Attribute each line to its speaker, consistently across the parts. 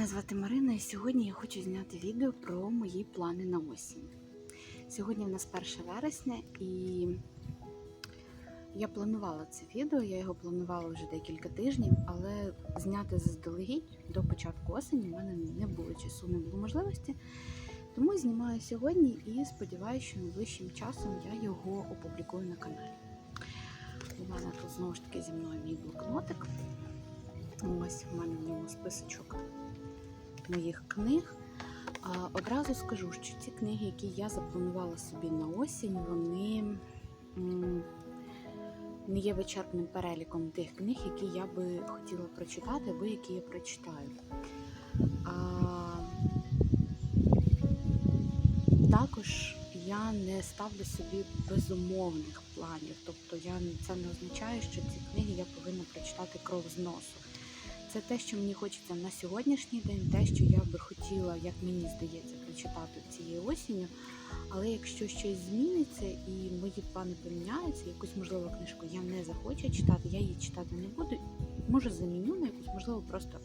Speaker 1: Мене звати Марина, і сьогодні я хочу зняти відео про мої плани на осінь. Сьогодні в нас 1 вересня, і я планувала це відео, я його планувала вже декілька тижнів, але зняти заздалегідь до початку осені в мене не було часу, не було можливості. Тому знімаю сьогодні і сподіваюся, що найближчим часом я його опублікую на каналі. У мене тут знову ж таки зі мною мій блокнотик. Ось у мене в ньому списочок моїх книг. Одразу скажу, що ці книги, які я запланувала собі на осінь, вони не є вичерпним переліком тих книг, які я би хотіла прочитати, або які я прочитаю. Також я не ставлю собі безумовних планів. Тобто я це не означає, що ці книги я повинна прочитати кров з носу. Це те, що мені хочеться на сьогоднішній день, те, що я би хотіла, як мені здається, прочитати цією осінню. Але якщо щось зміниться і мої плани поміняються, якусь можливо книжку я не захочу читати, я її читати не буду. Може заміню на якусь, можливо, просто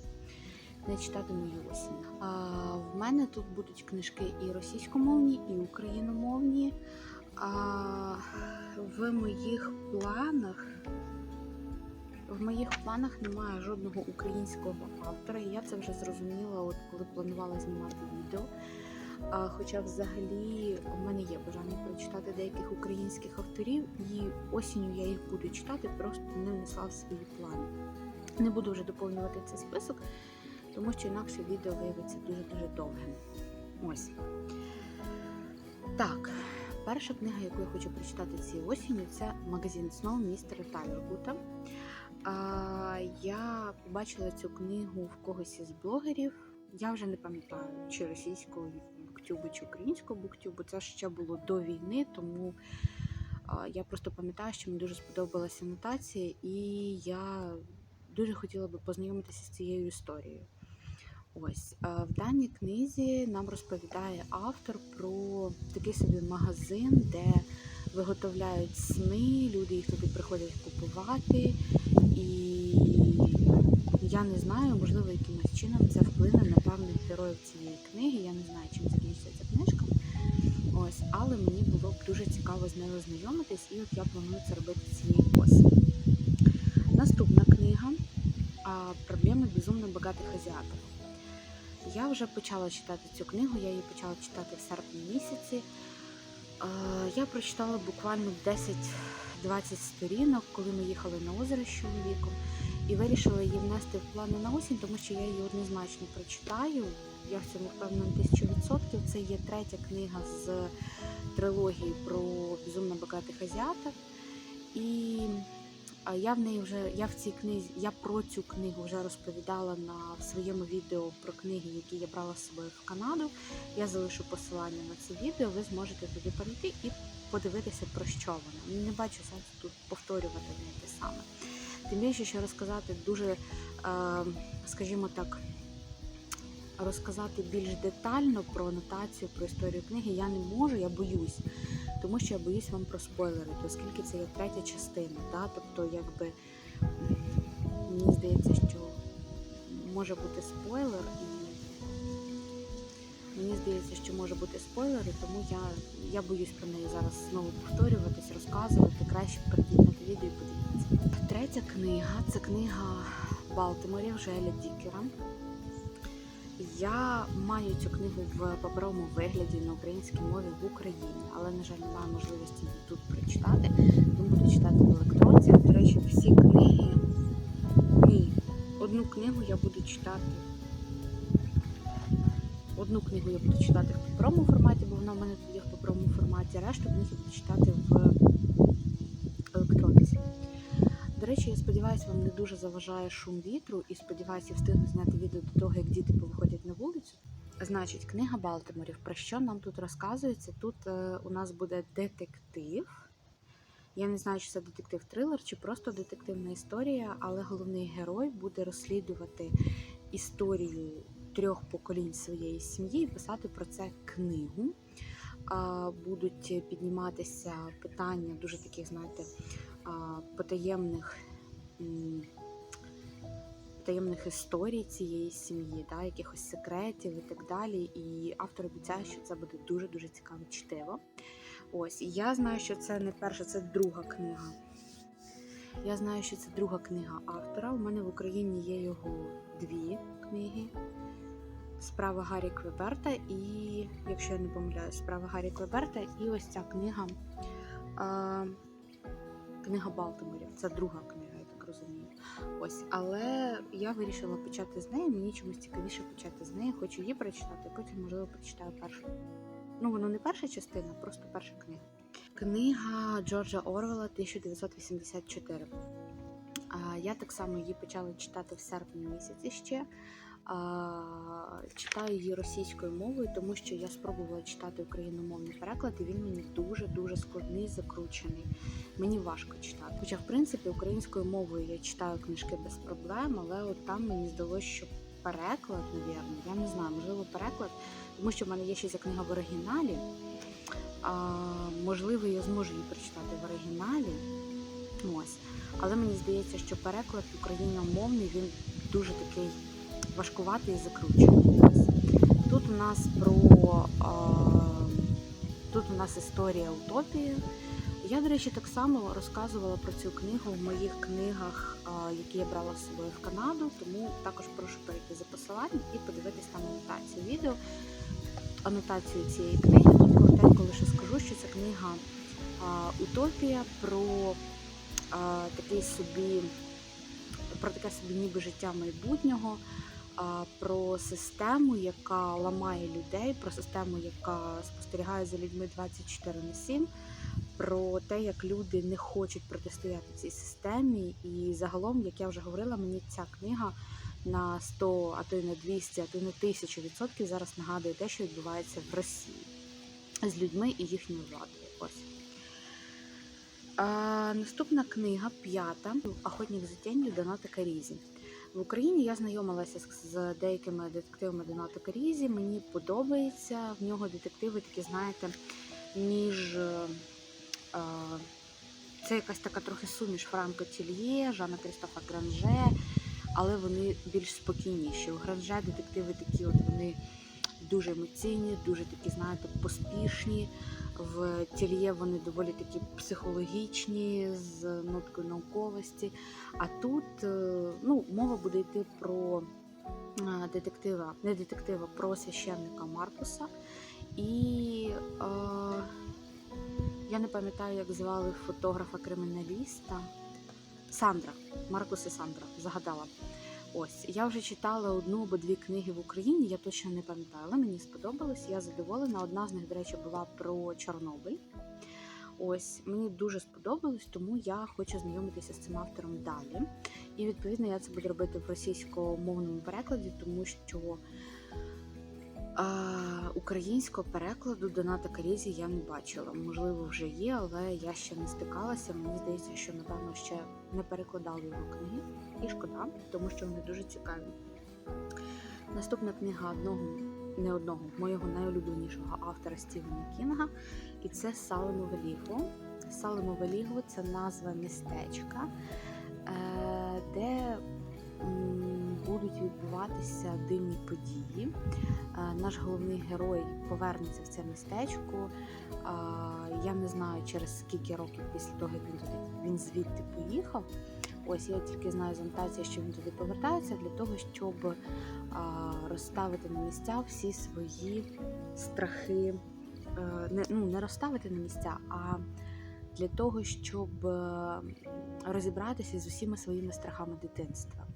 Speaker 1: не читатиму її осінь. А, в мене тут будуть книжки і російськомовні, і україномовні. А, в моїх планах. В моїх планах немає жодного українського автора, і я це вже зрозуміла, от коли планувала знімати відео. А, хоча взагалі в мене є бажання прочитати деяких українських авторів, і осінню я їх буду читати, просто не внесла в свої плани. Не буду вже доповнювати цей список, тому що інакше відео виявиться дуже-дуже довгим. Ось. Так, перша книга, яку я хочу прочитати цієї осінню, це магазин снов містера Тайлергута. А, я побачила цю книгу в когось із блогерів. Я вже не пам'ятаю, чи російського буктюбу, чи українського буктюбу. Це ще було до війни, тому а, я просто пам'ятаю, що мені дуже сподобалася анотація, і я дуже хотіла би познайомитися з цією історією. Ось в даній книзі нам розповідає автор про такий собі магазин, де виготовляють сни, люди їх туди приходять купувати. І я не знаю, можливо, якимось чином це вплине на певних героїв цієї книги. Я не знаю, чим закінчиться ця книжка. Ось, але мені було б дуже цікаво з нею ознайомитись, і от я планую це робити цієї осені. Наступна книга Проблеми безумно багатих азіатів. Я вже почала читати цю книгу, я її почала читати в серпні місяці. Я прочитала буквально 10-20 сторінок, коли ми їхали на озеро з чоловіком, і вирішила її внести в плани на осінь, тому що я її однозначно прочитаю. Я в цьому впевнена тисячу відсотків. Це є третя книга з трилогії про безумно багатих азіатів. І я в неї вже я в цій книзі, я про цю книгу вже розповідала на в своєму відео про книги, які я брала з собою в Канаду. Я залишу посилання на це відео. Ви зможете туди перейти і подивитися про що вона. Не бачу сенсу тут повторювати те саме. Тим більше, що розказати дуже, е, скажімо так, розказати більш детально про анотацію, про історію книги я не можу, я боюсь, тому що я боюсь вам проспойлерити, оскільки це є третя частина. Да? Тобто, якби мені здається, що може бути спойлер, і мені здається, що може бути спойлер, і тому я, я боюсь про неї зараз знову повторюватись, розказувати. Краще перейдіть на те відео і подивіться. Третя книга це книга Балтиморів Желя Дікера. Я маю цю книгу в паперовому вигляді на українській мові в Україні, але, на жаль, немає можливості її тут прочитати, тому буду читати в електронці. До речі, всі книги. Ні, одну книгу я буду читати. Одну книгу я буду читати в паперовому форматі, бо вона в мене тут є в паперовому форматі, решту книг я буду читати в електронці. До речі, я сподіваюся, вам не дуже заважає шум вітру і сподіваюся, я встигну зняти відео до того, як діти повиходять на вулицю. Значить, книга Балтиморів. Про що нам тут розказується? Тут е, у нас буде детектив. Я не знаю, чи це детектив-трилер, чи просто детективна історія, але головний герой буде розслідувати історію трьох поколінь своєї сім'ї і писати про це книгу. Будуть підніматися питання дуже таких, знаєте, потаємних таємних історій цієї сім'ї, да, якихось секретів і так далі. І автор обіцяє, що це буде дуже дуже цікаве чтиво. Ось, я знаю, що це не перша, це друга книга. Я знаю, що це друга книга автора. У мене в Україні є його дві книги. Справа Гаррі Клеберта і, якщо я не помиляюсь, справа Гаррі Клеберта і ось ця книга. А, книга Балтиморів. Це друга книга, я так розумію. Ось, але я вирішила почати з неї. Мені чомусь цікавіше почати з неї. Хочу її прочитати, потім, можливо, прочитаю першу. Ну, воно не перша частина, просто перша книга. Книга Джорджа Орвела 1984. Я так само її почала читати в серпні місяці ще. Читаю її російською мовою, тому що я спробувала читати україномовний переклад, і він мені дуже-дуже складний, закручений. Мені важко читати. Хоча, в принципі, українською мовою я читаю книжки без проблем, але от там мені здалося, що переклад, навірно, я не знаю, можливо, переклад, тому що в мене є ще ця книга в оригіналі. А, можливо, я зможу її прочитати в оригіналі. Ось. Але мені здається, що переклад україномовний він дуже такий важкуватий і закручений. Ось. Тут у нас про а, тут у нас історія утопії. Я, до речі, так само розказувала про цю книгу в моїх книгах, які я брала з собою в Канаду, тому також прошу перейти за посиланням і подивитись там анотацію відео, анотацію цієї книги. Тут коротенько лише скажу, що це книга Утопія про такий собі, про таке собі ніби життя майбутнього. Про систему, яка ламає людей, про систему, яка спостерігає за людьми 24 на 7, про те, як люди не хочуть протистояти цій системі. І загалом, як я вже говорила, мені ця книга на 100, а то й на 200, а то й на 1000 відсотків зараз нагадує те, що відбувається в Росії з людьми і їхньою владою. Ось. А, наступна книга, п'ята Охотник за тінню Доната Карізі. В Україні я знайомилася з, деякими детективами Доната Карізі. Мені подобається в нього детективи такі, знаєте, між. е, е, це якась така трохи суміш Франко Тільє, Жана Крістофа Гранже, але вони більш спокійніші. У Гранже детективи такі, от вони дуже емоційні, дуже такі, знаєте, поспішні. В Тільє вони доволі такі психологічні, з ноткою науковості. А тут е, ну, мова буде йти про е, детектива, не детектива, про священника Маркуса. І е, я не пам'ятаю, як звали фотографа-криміналіста. Сандра, Маркус і Сандра, загадала. Ось, я вже читала одну або дві книги в Україні, я точно не пам'ятаю, але мені сподобалось, я задоволена. Одна з них, до речі, була про Чорнобиль. Ось, мені дуже сподобалось, тому я хочу знайомитися з цим автором далі. І відповідно я це буду робити в російськомовному перекладі, тому що а, українського перекладу Доната Карізі я не бачила. Можливо, вже є, але я ще не стикалася. Мені здається, що напевно ще не перекладали його книги. І шкода, тому що вони дуже цікаві. Наступна книга одного, не одного, моєго найулюбленішого автора Стівена Кінга, і це Салемове лігво. Салемове лігво це назва містечка, е, де будуть відбуватися дивні події. Е, Наш головний герой повернеться в це містечко. Я не знаю через скільки років після того, як він туди він звідти поїхав. Ось я тільки знаю з анотації, що він туди повертається для того, щоб розставити на місця всі свої страхи. Е, Не, ну, не розставити на місця, а для того, щоб е, розібратися з усіма своїми страхами дитинства.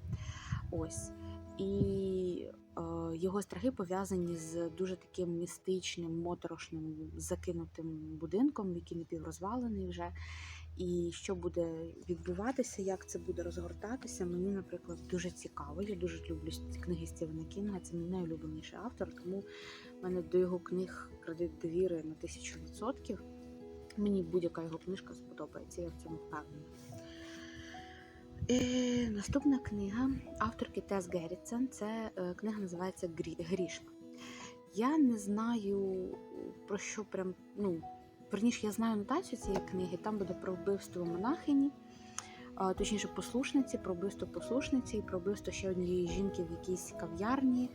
Speaker 1: Ось. І е, його страхи пов'язані з дуже таким містичним, моторошним, закинутим будинком, який напіврозвалений вже. І що буде відбуватися, як це буде розгортатися, мені, наприклад, дуже цікаво. Я дуже люблю книги Стівена Кінга. Це мій найулюбленіший автор, тому в мене до його книг кредит довіри на тисячу відсотків. Мені будь-яка його книжка сподобається, я в цьому впевнена. Е, наступна книга авторки Тес Геррітсен. Це е, книга називається Грі- Грішна. Я не знаю про що прям, ну, верніше, я знаю анотацію цієї книги. Там буде про вбивство монахині. точніше, послушниці, про вбивство послушниці, і про вбивство ще однієї жінки в якійсь кав'ярні,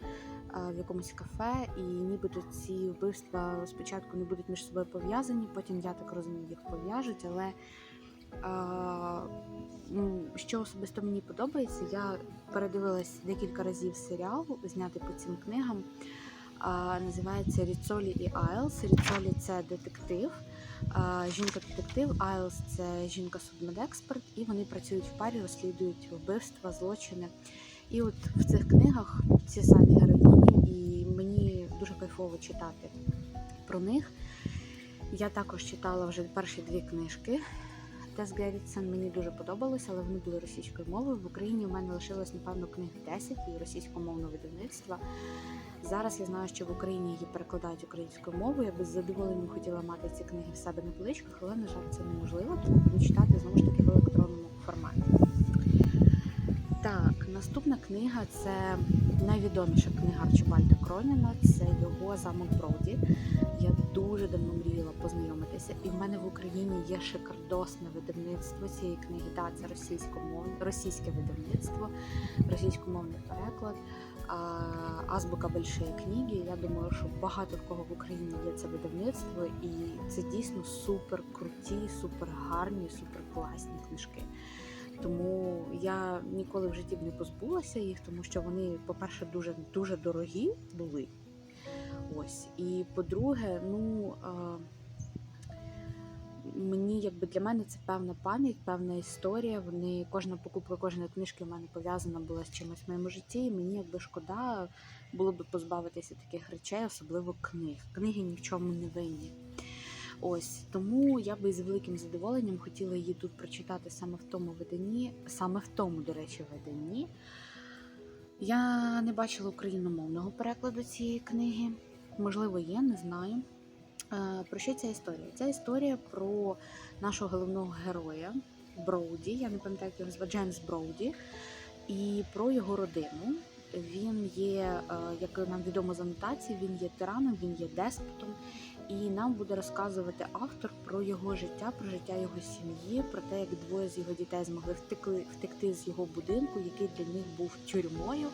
Speaker 1: в якомусь кафе. І нібито ці вбивства спочатку не будуть між собою пов'язані, потім я так розумію, їх пов'яжуть. Але що особисто мені подобається, я передивилась декілька разів серіал, знятий по цим книгам. Називається Ріцолі і Айлс. Ріцолі це детектив. Жінка-детектив, Айлс це жінка-судмедексперт, і вони працюють в парі, розслідують вбивства, злочини. І от в цих книгах ці самі героїні, і мені дуже кайфово читати про них. Я також читала вже перші дві книжки. Тес Геррітсен мені дуже подобалося, але вони були російською мовою. В Україні у мене лишилось, напевно, книг 10 і російськомовного видавництва. Зараз я знаю, що в Україні її перекладають українською мовою. Я би з задоволенням хотіла мати ці книги в себе на поличках, але, на жаль, це неможливо, тому буду читати знову ж таки в електронному форматі. Так, наступна книга це найвідоміша книга Арчибальда Кроніна. Це його замок Броуді. Я дуже давно мріяла познайомитися, і в мене в Україні є шикардосне видавництво цієї книги. Так, це російськомовне, російське видавництво, російськомовний переклад. Азбука Большої книги. Я думаю, що багато в кого в Україні є це видавництво, і це дійсно супер круті, супер гарні, супер класні книжки. Тому я ніколи в житті б не позбулася їх, тому що вони, по-перше, дуже дуже дорогі були. Ось. І по-друге, ну а, мені якби для мене це певна пам'ять, певна історія. Вони кожна покупка, кожної книжки в мене пов'язана була з чимось в моєму житті. І мені якби шкода було б позбавитися таких речей, особливо книг. Книги ні в чому не винні. Ось тому я би з великим задоволенням хотіла її тут прочитати саме в тому виданні, саме в тому, до речі, виданні. Я не бачила україномовного перекладу цієї книги. Можливо, є, не знаю. Е, Про що ця історія? Ця історія про нашого головного героя Броуді. Я не пам'ятаю, як його звати Джеймс Броуді, і про його родину. Він є, е, як нам відомо з анотації, він є тираном, він є деспотом, і нам буде розказувати автор про його життя, про життя його сім'ї, про те, як двоє з його дітей змогли втекли, втекти з його будинку, який для них був тюрмою.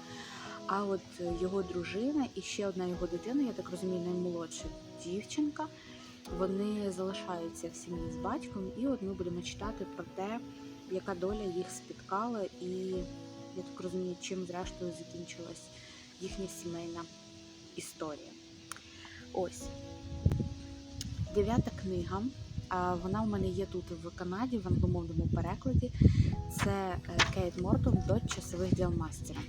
Speaker 1: А от його дружина і ще одна його дитина, я так розумію, наймолодша дівчинка. Вони залишаються в сім'ї з батьком, і от ми будемо читати про те, яка доля їх спіткала, і я так розумію, чим зрештою закінчилась їхня сімейна історія. Ось дев'ята книга. Вона у мене є тут в Канаді в англомовному перекладі. Це е, Кейт Мортон до часових діл мастера.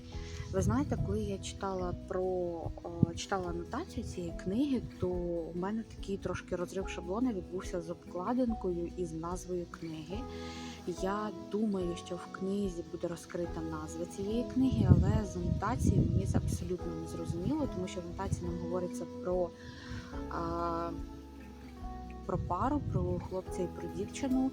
Speaker 1: Ви знаєте, коли я читала про читала анотацію цієї книги, то у мене такий трошки розрив шаблону відбувся з обкладинкою і з назвою книги. Я думаю, що в книзі буде розкрита назва цієї книги, але з анотації мені це абсолютно не зрозуміло, тому що в анотації нам говориться про. Про пару, про хлопця і про дівчину,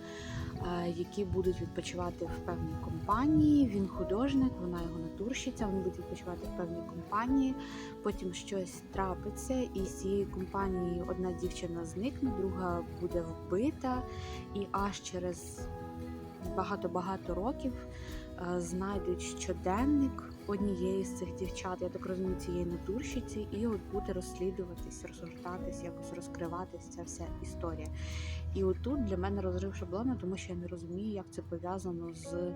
Speaker 1: е, які будуть відпочивати в певній компанії. Він художник, вона його натурщиця, вони будуть відпочивати в певній компанії. Потім щось трапиться, і з цієї компанії одна дівчина зникне, друга буде вбита, і аж через багато-багато років е, знайдуть щоденник однієї з цих дівчат, я так розумію, цієї натурщиці, і от буде розслідуватись, розгортатись, якось розкриватись ця вся історія. І отут для мене розрив шаблону, тому що я не розумію, як це пов'язано з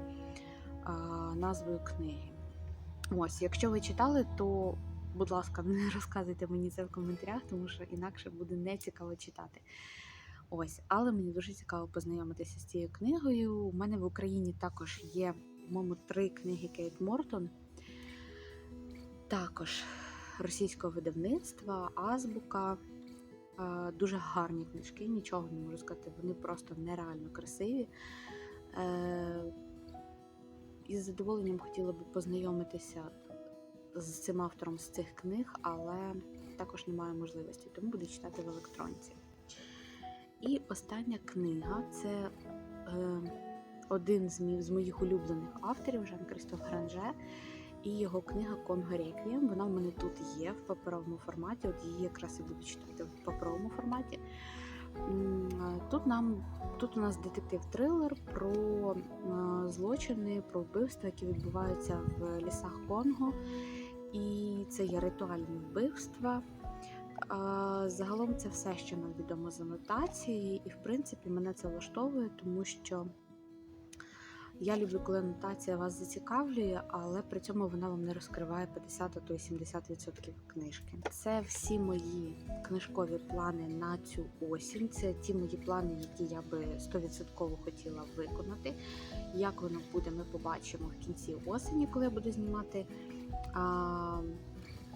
Speaker 1: а, назвою книги. Ось, якщо ви читали, то, будь ласка, не розказуйте мені це в коментарях, тому що інакше буде не цікаво читати. Ось, але мені дуже цікаво познайомитися з цією книгою. У мене в Україні також є, по-моєму, три книги Кейт Мортон. Також російського видавництва, азбука. Дуже гарні книжки, нічого не можу сказати, вони просто нереально красиві. Е, І з задоволенням хотіла би познайомитися з цим автором з цих книг, але також немає можливості, тому буду читати в електронці. І остання книга це е, один з, моїх улюблених авторів Жан Кристоф Гранже і його книга Конго Реквієм. Вона в мене тут є в паперовому форматі. От її якраз і буду читати в паперовому форматі. Тут нам тут у нас детектив-трилер про злочини, про вбивства, які відбуваються в лісах Конго. І це є ритуальні вбивства. Загалом це все, що нам відомо з анотації, і в принципі мене це влаштовує, тому що я люблю, коли анотація вас зацікавлює, але при цьому вона вам не розкриває 50, а то й 70% книжки. Це всі мої книжкові плани на цю осінь. Це ті мої плани, які я би 100% хотіла виконати. Як воно буде, ми побачимо в кінці осені, коли я буду знімати а,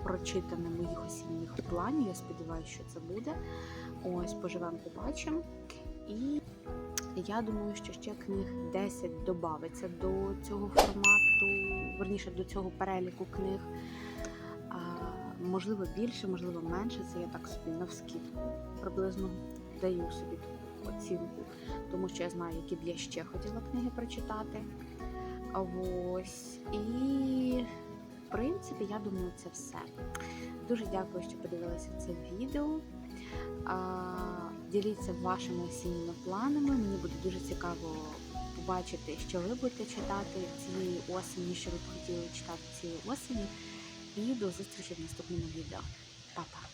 Speaker 1: прочитане моїх осінніх планів. Я сподіваюся, що це буде. Ось, поживемо, побачимо. І я думаю, що ще книг 10 додається до цього формату, верніше до цього переліку книг. Можливо, більше, можливо, менше. Це я так собі навскідку приблизно даю собі таку оцінку, тому що я знаю, які б я ще хотіла книги прочитати. Ось. І в принципі, я думаю, це все. Дуже дякую, що подивилися це відео. Діліться вашими осінніми планами. Мені буде дуже цікаво побачити, що ви будете читати цієї осені, що ви б хотіли читати цієї осені. І до зустрічі в наступному відео. Па-па!